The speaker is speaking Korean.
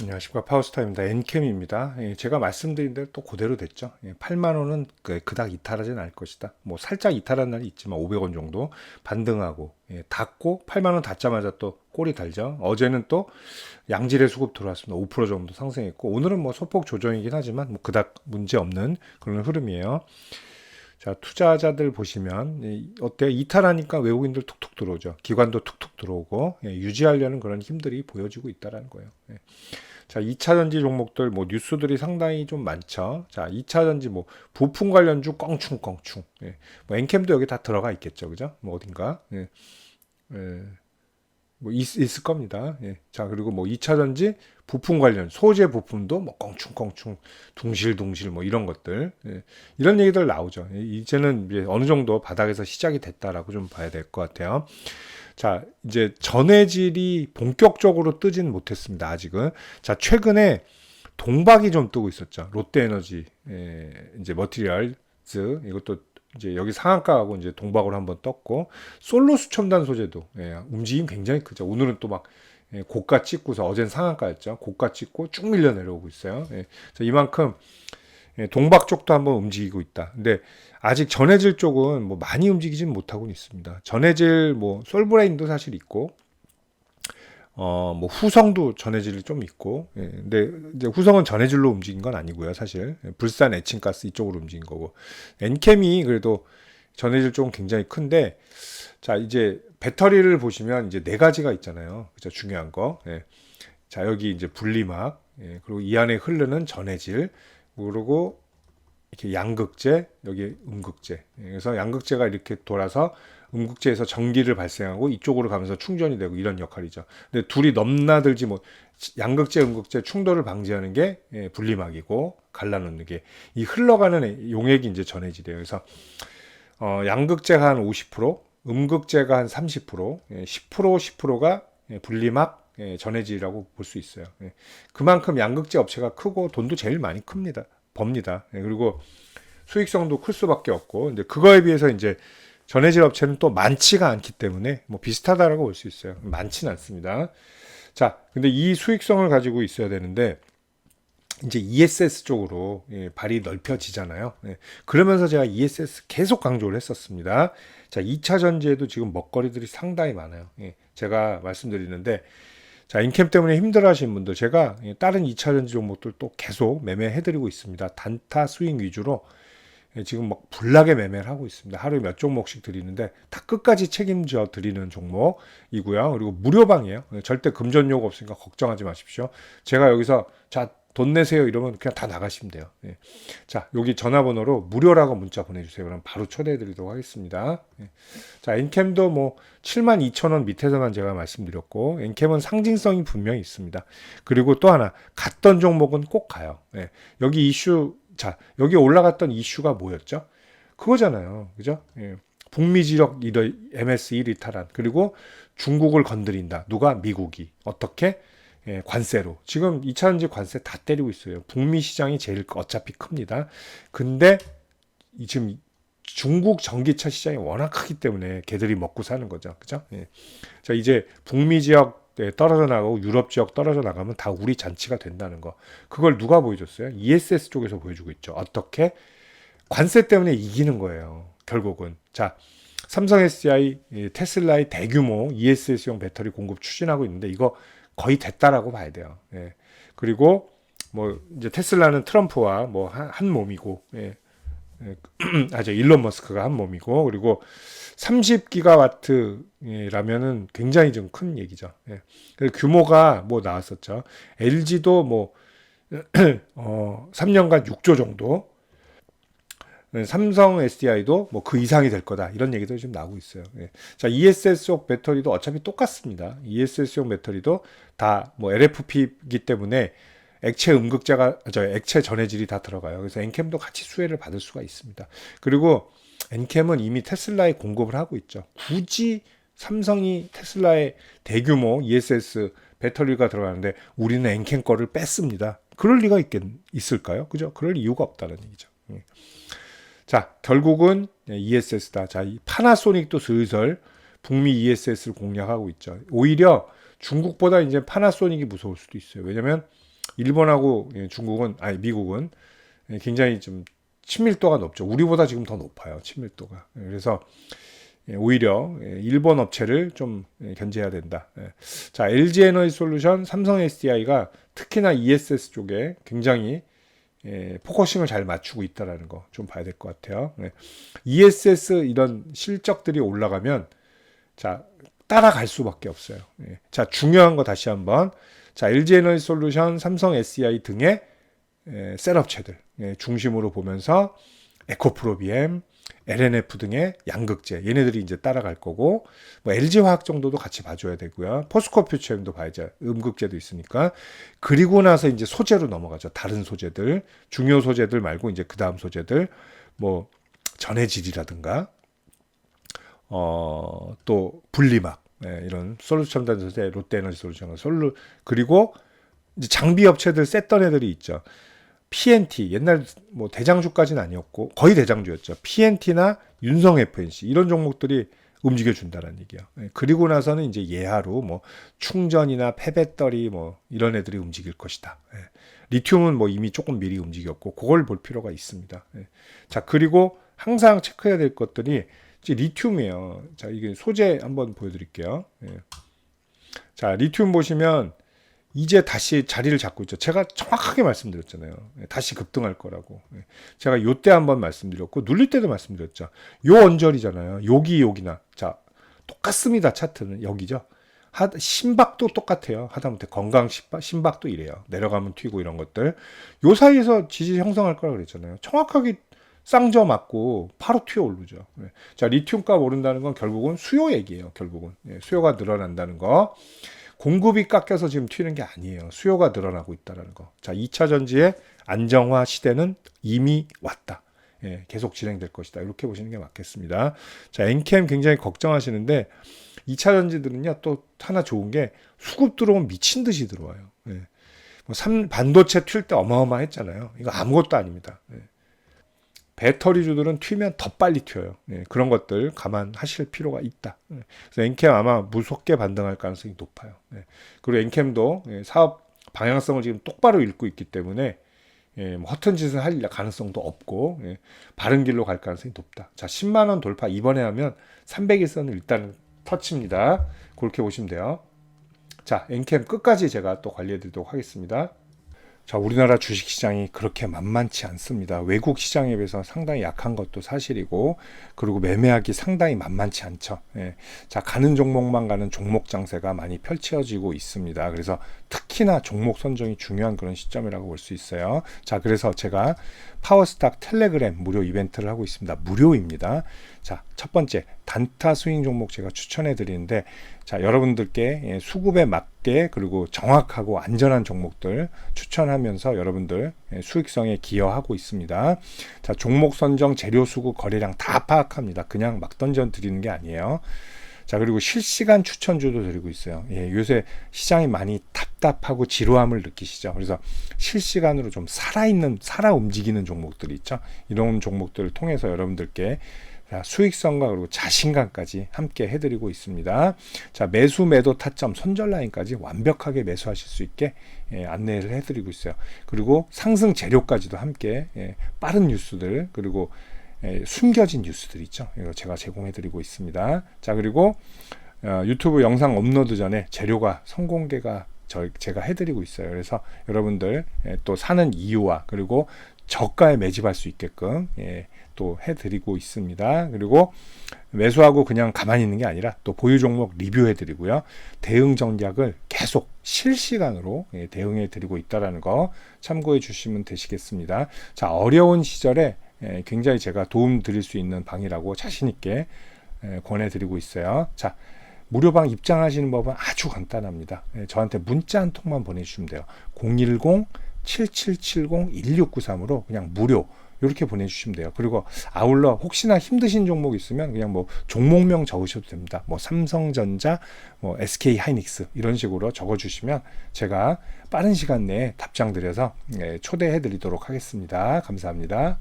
안녕하십니까 파우스타입니다. 엔캠입니다. 예, 제가 말씀드린 대로 또 그대로 됐죠. 예, 8만 원은 그- 그닥 이탈하진 않을 것이다. 뭐 살짝 이탈한 날이 있지만 500원 정도 반등하고 예, 닫고 8만 원 닫자마자 또 꼬리 달죠. 어제는 또 양질의 수급 들어왔습니다. 5% 정도 상승했고 오늘은 뭐 소폭 조정이긴 하지만 뭐 그닥 문제 없는 그런 흐름이에요. 자 투자자들 보시면 이- 어때요? 이탈하니까 외국인들 툭툭 들어오죠. 기관도 툭툭 들어오고 예, 유지하려는 그런 힘들이 보여지고 있다라는 거예요. 예. 자, 2차 전지 종목들 뭐 뉴스들이 상당히 좀 많죠. 자, 2차 전지 뭐 부품 관련주 껑충껑충. 예. 뭐 엔캠도 여기 다 들어가 있겠죠. 그죠? 뭐 어딘가. 예. 예. 뭐 있, 있을 겁니다. 예. 자, 그리고 뭐 2차 전지 부품 관련 소재 부품도 뭐 껑충껑충 둥실둥실 뭐 이런 것들. 예. 이런 얘기들 나오죠. 예, 이제는 이제 어느 정도 바닥에서 시작이 됐다라고 좀 봐야 될 것 같아요. 자, 이제 전해질이 본격적으로 뜨진 못했습니다. 아직은. 자, 최근에 동박이 좀 뜨고 있었죠. 롯데에너지, 예, 이제 머티리얼즈 이것도 이제 여기 상한가하고 이제 동박으로 한번 떴고 솔로 수첨단 소재도 예, 움직임 굉장히 크죠. 오늘은 또막 예, 고가 찍고서 어젠 상한가였죠. 고가 찍고 쭉 밀려 내려오고 있어요. 예, 이만큼 예, 동박 쪽도 한번 움직이고 있다. 근데 아직 전해질 쪽은 뭐 많이 움직이진 못하고 있습니다. 전해질 뭐 솔브레인도 사실 있고 어 뭐 후성도 전해질이 좀 있고 예, 근데 이제 후성은 전해질로 움직인 건 아니고요 사실. 예, 불산 에칭가스 이쪽으로 움직인 거고. 엔캠이 그래도 전해질 쪽은 굉장히 큰데 자 이제 배터리를 보시면 이제 네 가지가 있잖아요. 그죠? 중요한 거. 예. 자 여기 이제 분리막. 예, 그리고 이 안에 흐르는 전해질 그리고 이렇게 양극재 여기 음극재 예, 그래서 양극재가 이렇게 돌아서 음극재에서 전기를 발생하고 이쪽으로 가면서 충전이 되고 이런 역할이죠. 근데 둘이 넘나들지 뭐 양극재 음극재 충돌을 방지하는 게 예, 분리막이고 갈라놓는 게 이 흘러가는 용액이 이제 전해질이에요. 그래서 어, 양극재가 한 50%, 음극재가 한 30%, 예, 10% 10%가 예, 분리막 예, 전해질이라고 볼 수 있어요. 예. 그만큼 양극재 업체가 크고 돈도 제일 많이 큽니다. 법니다. 예, 그리고 수익성도 클 수밖에 없고, 근데 그거에 비해서 이제 전해질 업체는 또 많지가 않기 때문에 뭐 비슷하다라고 볼 수 있어요. 많지는 않습니다. 자, 근데 이 수익성을 가지고 있어야 되는데 이제 ESS 쪽으로 예, 발이 넓혀지잖아요. 예, 그러면서 제가 ESS 계속 강조를 했었습니다. 자, 2차 전지에도 지금 먹거리들이 상당히 많아요. 예, 제가 말씀드리는데 자, 인캠 때문에 힘들어 하시는 분들 제가 예, 다른 2차 전지 종목들 또 계속 매매해 드리고 있습니다. 단타 스윙 위주로 예, 지금 막 불나게 매매를 하고 있습니다. 하루에 몇 종목씩 드리는데 다 끝까지 책임져 드리는 종목이고요. 그리고 무료방이에요. 예, 절대 금전 요구 없으니까 걱정하지 마십시오. 제가 여기서 자, 돈 내세요 이러면 그냥 다 나가시면 돼요. 예. 자, 여기 전화번호로 무료라고 문자 보내주세요. 그럼 바로 초대해 드리도록 하겠습니다. 예. 자, 엔캠도 뭐 7만 2천 원 밑에서만 제가 말씀드렸고, 엔캠은 상징성이 분명히 있습니다. 그리고 또 하나, 갔던 종목은 꼭 가요. 예. 여기 이슈, 자, 여기 올라갔던 이슈가 뭐였죠? 그거잖아요. 그죠? 예. 북미 지역 이더 MS 1위 탈환. 그리고 중국을 건드린다. 누가? 미국이. 어떻게? 예, 관세로. 지금 2차 전지 관세 다 때리고 있어요. 북미 시장이 제일 어차피 큽니다. 근데 이 지금 중국 전기차 시장이 워낙 크기 때문에 걔들이 먹고 사는 거죠. 그죠? 예. 자, 이제 북미 지역 예, 떨어져 나가고 유럽 지역 떨어져 나가면 다 우리 잔치가 된다는 거. 그걸 누가 보여줬어요? ESS 쪽에서 보여주고 있죠. 어떻게? 관세 때문에 이기는 거예요. 결국은. 자, 삼성 SDI, 예, 테슬라의 대규모 ESS용 배터리 공급 추진하고 있는데 이거 거의 됐다라고 봐야 돼요. 예. 그리고 뭐 이제 테슬라는 트럼프와 뭐한 몸이고, 예. 예. 아저 일론 머스크가 한 몸이고, 그리고 30기가와트라면은 굉장히 좀 큰 얘기죠. 예. 그 규모가 뭐 나왔었죠. LG도 뭐 어, 3년간 6조 정도. 네, 삼성 SDI도 뭐 그 이상이 될 거다 이런 얘기도 지금 나오고 있어요. 예. 자 ESS용 배터리도 어차피 똑같습니다. ESS용 배터리도 다 뭐 LFP이기 때문에 액체 음극재가 저 액체 전해질이 다 들어가요. 그래서 엔캠도 같이 수혜를 받을 수가 있습니다. 그리고 엔캠은 이미 테슬라에 공급을 하고 있죠. 굳이 삼성이 테슬라에 대규모 ESS 배터리가 들어가는데 우리는 엔캠 거를 뺐습니다. 그럴 리가 있겠, 있을까요? 그죠? 그럴 이유가 없다는 얘기죠. 예. 자, 결국은 ESS다. 자, 이 파나소닉도 슬슬 북미 ESS를 공략하고 있죠. 오히려 중국보다 이제 파나소닉이 무서울 수도 있어요. 왜냐면 일본하고 예, 중국은 아니 미국은 예, 굉장히 좀 친밀도가 높죠. 우리보다 지금 더 높아요. 친밀도가. 예, 그래서 예, 오히려 예, 일본 업체를 좀 예, 견제해야 된다. 예. 자, LG 에너지 솔루션, 삼성 SDI가 특히나 ESS 쪽에 굉장히 예, 포커싱을 잘 맞추고 있다라는 거 좀 봐야 될 것 같아요. 예. ESS 이런 실적들이 올라가면 자 따라갈 수밖에 없어요. 예. 자 중요한 거 다시 한번 자 LG 에너지 솔루션, 삼성 SDI 등의 예, 셋업체들 예, 중심으로 보면서 에코프로비엠, LNF 등의 양극재 얘네들이 이제 따라갈 거고 뭐 LG 화학 정도도 같이 봐줘야 되고요. 포스코 퓨처엠도 봐야죠. 음극재도 있으니까 그리고 나서 이제 소재로 넘어가죠. 다른 소재들 중요 소재들 말고 이제 그 다음 소재들 뭐 전해질이라든가 어 또 분리막 예, 이런 솔루션 첨단 소재 롯데에너지 솔루션 솔루 그리고 이제 장비 업체들 셌던 애들이 있죠. PNT 옛날 뭐 대장주까지는 아니었고 거의 대장주였죠. PNT나 윤성 FNC 이런 종목들이 움직여 준다는 얘기야. 예, 그리고 나서는 이제 예하로 뭐 충전이나 폐배터리 뭐 이런 애들이 움직일 것이다. 예. 리튬은 뭐 이미 조금 미리 움직였고 그걸 볼 필요가 있습니다. 예. 자 그리고 항상 체크해야 될 것들이 이제 리튬이에요. 자 이게 소재 한번 보여드릴게요. 예. 자 리튬 보시면 이제 다시 자리를 잡고 있죠. 제가 정확하게 말씀드렸잖아요. 예, 다시 급등할 거라고. 예. 제가 요때 한번 말씀드렸고 누릴 때도 말씀드렸죠. 요 언저리잖아요. 여기 여기나. 자, 똑같습니다. 차트는 여기죠. 하, 심박도 똑같아요. 하다못해 건강 심박, 심박도 이래요. 내려가면 튀고 이런 것들. 요 사이에서 지지 형성할 거라 그랬잖아요. 정확하게 쌍저 맞고 바로 튀어 오르죠. 예. 자, 리튬 값 오른다는 건 결국은 수요 얘기예요. 결국은 예, 수요가 늘어난다는 거. 공급이 깎여서 지금 튀는 게 아니에요. 수요가 늘어나고 있다는 거. 자, 2차 전지의 안정화 시대는 이미 왔다. 예, 계속 진행될 것이다. 이렇게 보시는 게 맞겠습니다. 자, 엔캠 굉장히 걱정하시는데 2차 전지들은요, 또 하나 좋은 게 수급 들어오면 미친 듯이 들어와요. 예. 뭐 삼, 반도체 튈 때 어마어마했잖아요. 이거 아무것도 아닙니다. 예. 배터리주들은 튀면 더 빨리 튀어요. 예, 그런 것들 감안하실 필요가 있다. 예, 그래서 엔캠 아마 무섭게 반등할 가능성이 높아요. 예, 그리고 엔캠도 예, 사업 방향성을 지금 똑바로 읽고 있기 때문에 예, 뭐 허튼 짓을 할 가능성도 없고 예, 바른 길로 갈 가능성이 높다. 자, 10만 원 돌파 이번에 하면 300일선은 일단 터치입니다. 그렇게 보시면 돼요. 자, 엔캠 끝까지 제가 또 관리해 드리도록 하겠습니다. 자, 우리나라 주식시장이 그렇게 만만치 않습니다. 외국 시장에 비해서 상당히 약한 것도 사실이고, 그리고 매매하기 상당히 만만치 않죠. 예. 자, 가는 종목만 가는 종목 장세가 많이 펼쳐지고 있습니다. 그래서 특 히나 종목 선정이 중요한 그런 시점이라고 볼 수 있어요. 자, 그래서 제가 파워스탁 텔레그램 무료 이벤트를 하고 있습니다. 무료입니다. 자, 첫 번째, 단타 스윙 종목 제가 추천해 드리는데, 자, 여러분들께 예, 수급에 맞게 그리고 정확하고 안전한 종목들 추천하면서 여러분들 예, 수익성에 기여하고 있습니다. 자, 종목 선정, 재료 수급, 거래량 다 파악합니다. 그냥 막 던져 드리는 게 아니에요. 자, 그리고 실시간 추천주도 드리고 있어요. 예, 요새 시장이 많이 답답하고 지루함을 느끼시죠. 그래서 실시간으로 좀 살아있는, 살아 움직이는 종목들이 있죠. 이런 종목들을 통해서 여러분들께 수익성과 그리고 자신감까지 함께 해드리고 있습니다. 자 매수 매도 타점 손절 라인까지 완벽하게 매수하실 수 있게 예, 안내를 해드리고 있어요. 그리고 상승 재료까지도 함께 예, 빠른 뉴스들 그리고 예, 숨겨진 뉴스들 있죠. 이거 제가 제공해드리고 있습니다. 자 그리고 어, 유튜브 영상 업로드 전에 재료가 성공개가 저, 제가 해드리고 있어요. 그래서 여러분들 예, 또 사는 이유와 그리고 저가에 매집할 수 있게끔 예, 또 해드리고 있습니다. 그리고 매수하고 그냥 가만히 있는 게 아니라 또 보유 종목 리뷰해 드리고요. 대응 전략을 계속 실시간으로 예, 대응해 드리고 있다라는 거 참고해 주시면 되시겠습니다. 자, 어려운 시절에 예, 굉장히 제가 도움 드릴 수 있는 방이라고 자신 있게 예, 권해 드리고 있어요. 자, 무료방 입장하시는 법은 아주 간단합니다. 저한테 문자 한 통만 보내주시면 돼요. 010 7770-1693으로 그냥 무료 이렇게 보내주시면 돼요. 그리고 아울러 혹시나 힘드신 종목 있으면 그냥 뭐 종목명 적으셔도 됩니다. 뭐 삼성전자, 뭐 SK 하이닉스 이런 식으로 적어주시면 제가 빠른 시간 내에 답장 드려서 예, 초대해 드리도록 하겠습니다. 감사합니다.